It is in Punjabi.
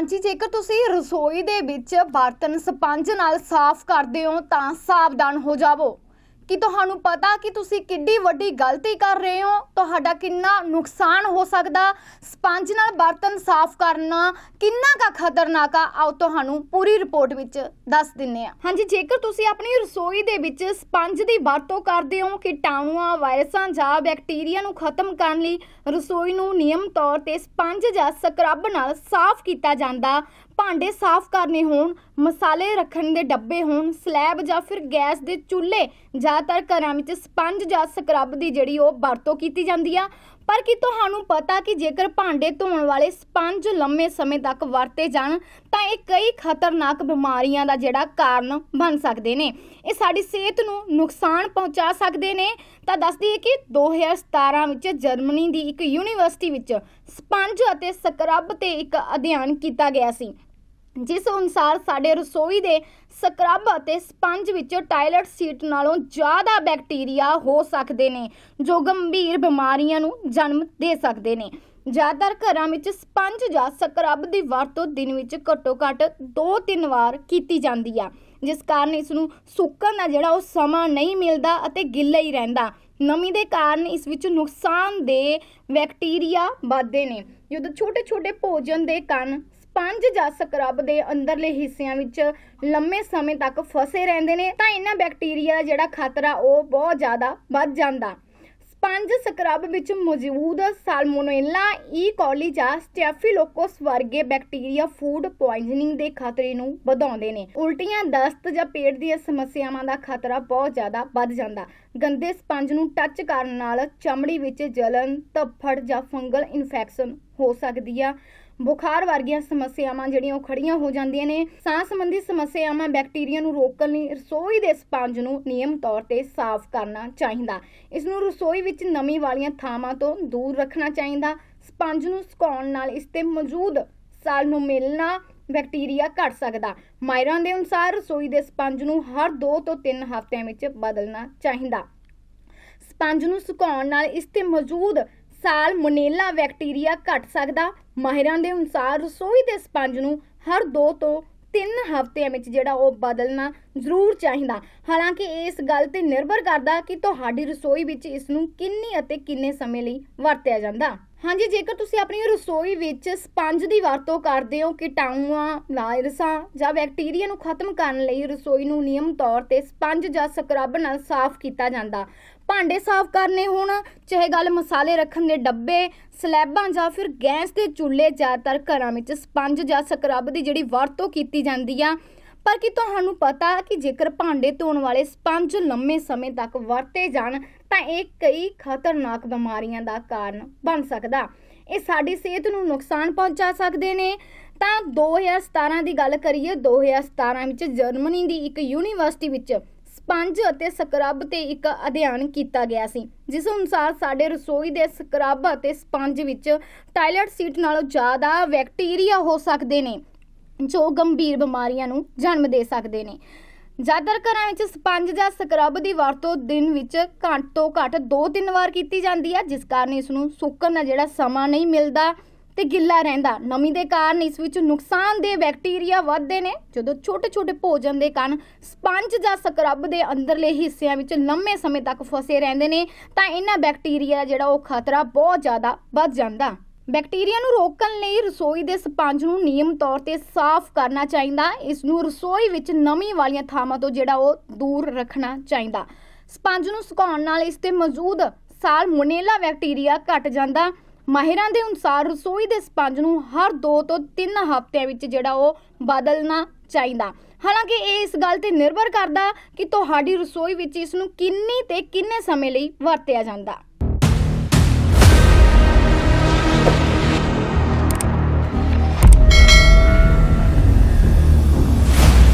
ਹਾਂਜੀ, ਜੇਕਰ ਤੁਸੀਂ ਰਸੋਈ ਦੇ ਵਿੱਚ ਬਰਤਨ ਸਪੰਜ ਨਾਲ ਸਾਫ਼ ਕਰਦੇ ਹੋ ਤਾਂ ਸਾਵਧਾਨ ਹੋ ਜਾਵੋ। ਕਿ ਤੁਹਾਨੂੰ ਪਤਾ ਕਿ ਤੁਸੀਂ ਕਿੱਡੀ ਵੱਡੀ ਗਲਤੀ ਕਰ ਰਹੇ ਹੋ, ਤੁਹਾਡਾ ਕਿੰਨਾ ਨੁਕਸਾਨ ਹੋ ਸਕਦਾ, ਸਪੰਜ ਨਾਲ ਬਰਤਨ ਸਾਫ਼ ਕਰਨਾ ਕਿੰਨਾ ਕਾ ਖਤਰਨਾਕ ਆ, ਆਓ ਤੁਹਾਨੂੰ ਪੂਰੀ ਰਿਪੋਰਟ ਵਿੱਚ ਦੱਸ ਦਿੰਨੇ ਆ ਹਾਂਜੀ, ਜੇਕਰ ਤੁਸੀਂ ਆਪਣੀ ਰਸੋਈ ਦੇ ਵਿੱਚ ਸਪੰਜ ਦੀ ਵਰਤੋਂ ਕਰਦੇ ਹੋ ਕੀਟਾਣੂਆਂ ਵਾਇਰਸਾਂ ਜਾਂ ਬੈਕਟੀਰੀਆ ਨੂੰ ਖਤਮ ਕਰਨ ਲਈ ਰਸੋਈ ਨੂੰ ਨਿਯਮ ਤੌਰ ਤੇ ਸਪੰਜ ਜਾਂ ਸਕਰਬ ਨਾਲ ਸਾਫ਼ ਕੀਤਾ ਜਾਂਦਾ ਭਾਂਡੇ ਸਾਫ਼ ਕਰਨੇ ਹੋਣ, ਮਸਾਲੇ ਰੱਖਣ ਦੇ ਡੱਬੇ ਹੋਣ, ਸਲੈਬ ਜਾਂ ਫਿਰ ਗੈਸ ਦੇ ਚੁੱਲ੍ਹੇ, ਜ਼ਿਆਦਾਤਰ ਘਰਾਂ ਵਿੱਚ ਸਪੰਜ ਜਾਂ ਸਕਰਬ ਦੀ ਜਿਹੜੀ ਉਹ ਵਰਤੋਂ ਕੀਤੀ ਜਾਂਦੀ ਆ। ਪਰ ਕੀ ਤੁਹਾਨੂੰ ਪਤਾ ਕਿ ਜੇਕਰ ਭਾਂਡੇ ਧੋਣ ਵਾਲੇ ਸਪੰਜ ਲੰਮੇ ਸਮੇਂ ਤੱਕ ਵਰਤੇ ਜਾਣ, ਤਾਂ ਇਹ ਕਈ ਖਤਰਨਾਕ ਬਿਮਾਰੀਆਂ ਦਾ ਜਿਹੜਾ ਕਾਰਨ ਬਣ ਸਕਦੇ ਨੇ। ਇਹ ਸਾਡੀ ਸਿਹਤ ਨੂੰ ਨੁਕਸਾਨ ਪਹੁੰਚਾ ਸਕਦੇ ਨੇ। ਤਾਂ ਦੱਸ ਦਈਏ ਕਿ 2017 ਵਿੱਚ ਜਰਮਨੀ ਦੀ ਇੱਕ ਯੂਨੀਵਰਸਿਟੀ ਵਿੱਚ ਸਪੰਜ ਅਤੇ ਸਕਰਬ ਤੇ ਇੱਕ ਅਧਿਐਨ ਕੀਤਾ ਗਿਆ ਸੀ ਜਿਸ ਅਨੁਸਾਰ ਸਾਡੇ ਰਸੋਈ ਦੇ ਸਕਰਬ ਅਤੇ ਸਪੰਜ ਵਿੱਚ ਟਾਇਲਟ ਸੀਟ ਨਾਲੋਂ ਜ਼ਿਆਦਾ ਬੈਕਟੀਰੀਆ ਹੋ ਸਕਦੇ ਨੇ, ਜੋ ਗੰਭੀਰ ਬਿਮਾਰੀਆਂ ਨੂੰ ਜਨਮ ਦੇ ਸਕਦੇ ਨੇ। ਜ਼ਿਆਦਾਤਰ ਘਰਾਂ ਵਿੱਚ ਸਪੰਜ ਜਾਂ ਸਕਰਬ ਦੀ ਵਰਤੋਂ ਦਿਨ ਵਿੱਚ ਘੱਟੋ-ਘੱਟ 2-3 ਵਾਰ ਕੀਤੀ ਜਾਂਦੀ ਆ, ਜਿਸ ਕਾਰਨ ਇਸ ਨੂੰ ਸੁੱਕਣ ਦਾ ਜਿਹੜਾ ਉਹ ਸਮਾਂ ਨਹੀਂ ਮਿਲਦਾ ਅਤੇ ਗਿੱਲਾ ਹੀ ਰਹਿੰਦਾ। ਨਮੀ ਦੇ ਕਾਰਨ ਇਸ ਵਿੱਚ ਨੁਕਸਾਨ ਦੇ ਬੈਕਟੀਰੀਆ ਵੱਧਦੇ ਨੇ। ਜਦੋਂ ਛੋਟੇ-ਛੋਟੇ ਭੋਜਨ ਦੇ ਕਾਰਨ ਸਪੰਜ ਜਾਂ ਸਕਰਬ ਦੇ ਅੰਦਰਲੇ ਹਿੱਸਿਆਂ ਵਿੱਚ ਲੰਮੇ ਸਮੇਂ ਤੱਕ ਫਸੇ ਰਹਿੰਦੇ ਨੇ, ਤਾਂ ਇਹਨਾਂ ਬੈਕਟੀਰੀਆ ਦਾ ਜਿਹੜਾ ਖਤਰਾ, ਉਹ ਬਹੁਤ ਜ਼ਿਆਦਾ ਵੱਧ ਜਾਂਦਾ। ਸਪੰਜ ਸਕਰਬ ਵਿੱਚ ਮੌਜੂਦ ਸਾਲਮੋਨੇਲਾ ਈ e. ਕੋਲੀ ਜਾਂ ਸਟੈਫੀਲੋਕੋਸ ਵਰਗੇ ਬੈਕਟੀਰੀਆ ਫੂਡ ਪੋਇਜ਼ਨਿੰਗ ਦੇ ਖਤਰੇ ਨੂੰ ਵਧਾਉਂਦੇ ਨੇ। ਉਲਟੀਆਂ ਦਸਤ ਜਾਂ ਪੇਟ ਦੀਆਂ ਸਮੱਸਿਆਵਾਂ ਦਾ ਖਤਰਾ ਬਹੁਤ ਜ਼ਿਆਦਾ ਵੱਧ ਜਾਂਦਾ। ਗੰਦੇ ਸਪੰਜ ਨੂੰ ਟੱਚ ਕਰਨ ਨਾਲ ਚਮੜੀ ਵਿੱਚ ਜਲਨ ਧੱਫੜ ਜਾਂ ਫੰਗਲ ਇਨਫੈਕਸ਼ਨ ਹੋ ਸਕਦੀ ਆ। ਬੁਖਾਰ ਵਰਗੀਆਂ ਸਮੱਸਿਆਵਾਂ ਜਿਹੜੀਆਂ ਉਹ ਖੜੀਆਂ ਹੋ ਜਾਂਦੀਆਂ ਨੇ। ਸਾਹ ਸੰਬੰਧੀ ਸਮੱਸਿਆਵਾਂ ਬੈਕਟੀਰੀਆ ਨੂੰ ਰੋਕਣ ਲਈ ਰਸੋਈ ਦੇ ਸਪੰਜ ਨੂੰ ਨਿਯਮ ਤੌਰ ਤੇ ਸਾਫ਼ ਕਰਨਾ ਚਾਹੀਦਾ। ਇਸ ਨੂੰ ਰਸੋਈ ਵਿੱਚ ਨਮੀ ਵਾਲੀਆਂ ਥਾਵਾਂ ਤੋਂ ਦੂਰ ਰੱਖਣਾ ਚਾਹੀਦਾ। ਸਪੰਜ ਨੂੰ ਸੁਕਾਉਣ ਨਾਲ ਇਸ ਤੇ ਮੌਜੂਦ ਸਾਲ ਨੂੰ ਮਿਲਣਾ ਬੈਕਟੀਰੀਆ ਘਟ ਸਕਦਾ। ਮਾਇਰਾਂ ਦੇ ਅਨੁਸਾਰ ਰਸੋਈ ਦੇ ਸਪੰਜ ਨੂੰ ਹਰ 2 ਤੋਂ 3 ਹਫ਼ਤਿਆਂ ਵਿੱਚ ਬਦਲਣਾ ਚਾਹੀਦਾ। ਸਪੰਜ ਨੂੰ ਸੁਕਾਉਣ ਨਾਲ ਇਸ ਤੇ ਮੌਜੂਦ ਸਾਲ ਮੋਨੇਲਾ ਬੈਕਟੀਰੀਆ ਘਟ ਸਕਦਾ। ਮਾਹਿਰਾਂ ਦੇ ਅਨੁਸਾਰ ਰਸੋਈ ਦੇ ਸਪੰਜ ਨੂੰ ਹਰ 2 ਤੋਂ 3 ਹਫ਼ਤਿਆਂ ਵਿੱਚ ਜਿਹੜਾ ਉਹ ਬਦਲਣਾ ਜ਼ਰੂਰ ਚਾਹੀਦਾ। ਹਾਲਾਂਕਿ ਇਸ ਗੱਲ ਤੇ ਨਿਰਭਰ ਕਰਦਾ ਕਿ ਤੁਹਾਡੀ ਰਸੋਈ ਵਿੱਚ ਇਸ ਨੂੰ ਕਿੰਨੀ ਅਤੇ ਕਿੰਨੇ ਸਮੇਂ ਲਈ ਵਰਤਿਆ ਜਾਂਦਾ। ਹਾਂਜੀ, ਜੇਕਰ ਤੁਸੀਂ ਆਪਣੀ ਰਸੋਈ ਵਿੱਚ ਸਪੰਜ ਦੀ ਵਰਤੋਂ ਕਰਦੇ ਹੋ ਕੀਟਾਣੂਆਂ ਵਾਇਰਸਾਂ ਜਾਂ ਬੈਕਟੀਰੀਆ ਨੂੰ ਖਤਮ ਕਰਨ ਲਈ ਰਸੋਈ ਨੂੰ ਨਿਯਮ ਤੌਰ ਤੇ ਸਪੰਜ ਜਾਂ ਸਕਰਬ ਨਾਲ ਸਾਫ਼ ਕੀਤਾ ਜਾਂਦਾ। ਭਾਂਡੇ ਸਾਫ਼ ਕਰਨੇ ਹੋਣ, ਚਾਹੇ ਗੱਲ ਮਸਾਲੇ ਰੱਖਣ ਦੇ ਡੱਬੇ, ਸਲੈਬਾਂ ਜਾਂ ਫਿਰ ਗੈਸ ਦੇ ਚੁੱਲ੍ਹੇ ਜ਼ਿਆਦਾਤਰ ਘਰਾਂ ਵਿੱਚ ਸਪੰਜ ਜਾਂ ਸਕਰਬ ਦੀ ਜਿਹੜੀ ਵਰਤੋਂ ਕੀਤੀ ਜਾਂਦੀ ਆ ਪਰ ਕੀ ਤੁਹਾਨੂੰ ਪਤਾ ਕਿ ਜੇਕਰ ਭਾਂਡੇ ਧੋਣ ਵਾਲੇ ਸਪੰਜ ਲੰਮੇ ਸਮੇਂ ਤੱਕ ਵਰਤੇ ਜਾਣ, ਤਾਂ ਇਹ ਕਈ ਖਤਰਨਾਕ ਬਿਮਾਰੀਆਂ ਦਾ ਕਾਰਨ ਬਣ ਸਕਦਾ। ਇਹ ਸਾਡੀ ਸਿਹਤ ਨੂੰ ਨੁਕਸਾਨ ਪਹੁੰਚਾ ਸਕਦੇ ਨੇ। ਤਾਂ 2017 ਦੀ ਗੱਲ ਕਰੀਏ 2017 ਵਿੱਚ ਜਰਮਨੀ ਦੀ ਇੱਕ ਯੂਨੀਵਰਸਿਟੀ ਵਿੱਚ ਸਪੰਜ ਅਤੇ ਸਕਰਬ ਤੇ ਇੱਕ ਅਧਿਐਨ ਕੀਤਾ ਗਿਆ ਸੀ, ਜਿਸ ਅਨੁਸਾਰ ਸਾਡੇ ਰਸੋਈ ਦੇ ਸਕਰਬ ਅਤੇ ਸਪੰਜ ਵਿੱਚ ਟਾਇਲਟ ਸੀਟ ਨਾਲੋਂ ਜ਼ਿਆਦਾ ਬੈਕਟੀਰੀਆ ਹੋ ਸਕਦੇ ਨੇ। ਜੋ ਗੰਭੀਰ ਬਿਮਾਰੀਆਂ ਨੂੰ ਜਨਮ ਦੇ ਸਕਦੇ ਨੇ। ਜ਼ਿਆਦਾਤਰ ਘਰਾਂ ਵਿੱਚ ਸਪੰਜ ਜਾਂ ਸਕਰਬ ਦੀ ਵਰਤੋਂ ਦਿਨ ਵਿੱਚ ਘੱਟ ਤੋਂ ਘੱਟ 2-3 ਵਾਰ ਕੀਤੀ ਜਾਂਦੀ ਹੈ, ਜਿਸ ਕਾਰਨ ਇਸ ਨੂੰ ਸੁੱਕਣ ਦਾ ਜਿਹੜਾ ਸਮਾਂ ਨਹੀਂ ਮਿਲਦਾ ਤੇ ਗਿੱਲਾ ਰਹਿੰਦਾ। ਨਮੀ ਦੇ ਕਾਰਨ ਇਸ ਵਿੱਚ ਨੁਕਸਾਨਦੇਹ ਬੈਕਟੀਰੀਆ ਵੱਧਦੇ ਨੇ। ਜਦੋਂ ਛੋਟੇ-ਛੋਟੇ ਭੋਜਨ ਦੇ ਕਾਰਨ ਸਪੰਜ ਜਾਂ ਸਕਰਬ ਦੇ ਅੰਦਰਲੇ ਹਿੱਸਿਆਂ ਵਿੱਚ ਲੰਮੇ ਸਮੇਂ ਤੱਕ ਫਸੇ ਰਹਿੰਦੇ ਨੇ, ਤਾਂ ਇਹਨਾਂ ਬੈਕਟੀਰੀਆ ਦਾ ਜਿਹੜਾ ਉਹ ਖਤਰਾ ਬਹੁਤ ਜ਼ਿਆਦਾ ਵੱਧ ਜਾਂਦਾ। ਬੈਕਟੀਰੀਆ ਨੂੰ ਰੋਕਣ ਲਈ ਰਸੋਈ ਦੇ ਸਪੰਜ ਨੂੰ ਨਿਯਮ ਤੌਰ ਤੇ ਸਾਫ਼ ਕਰਨਾ ਚਾਹੀਦਾ। ਇਸ ਨੂੰ ਰਸੋਈ ਵਿੱਚ ਨਮੀ ਵਾਲੀਆਂ ਥਾਵਾਂ ਤੋਂ ਜਿਹੜਾ ਉਹ ਦੂਰ ਰੱਖਣਾ ਚਾਹੀਦਾ। ਸਪੰਜ ਨੂੰ ਸੁਕਾਉਣ ਨਾਲ ਇਸ ਤੇ ਮੌਜੂਦ ਸਾਲਮੋਨੇਲਾ ਬੈਕਟੀਰੀਆ ਘਟ ਜਾਂਦਾ। ਮਾਹਿਰਾਂ ਦੇ ਅਨੁਸਾਰ ਰਸੋਈ ਦੇ ਸਪੰਜ ਨੂੰ ਹਰ 2 ਤੋਂ 3 ਹਫ਼ਤਿਆਂ ਵਿੱਚ ਜਿਹੜਾ ਉਹ ਬਦਲਣਾ ਚਾਹੀਦਾ। ਹਾਲਾਂਕਿ ਇਹ ਇਸ ਗੱਲ ਤੇ ਨਿਰਭਰ ਕਰਦਾ ਕਿ ਤੁਹਾਡੀ ਰਸੋਈ ਵਿੱਚ ਇਸ ਨੂੰ ਕਿੰਨੀ ਤੇ ਕਿੰਨੇ ਸਮੇਂ ਲਈ ਵਰਤਿਆ ਜਾਂਦਾ।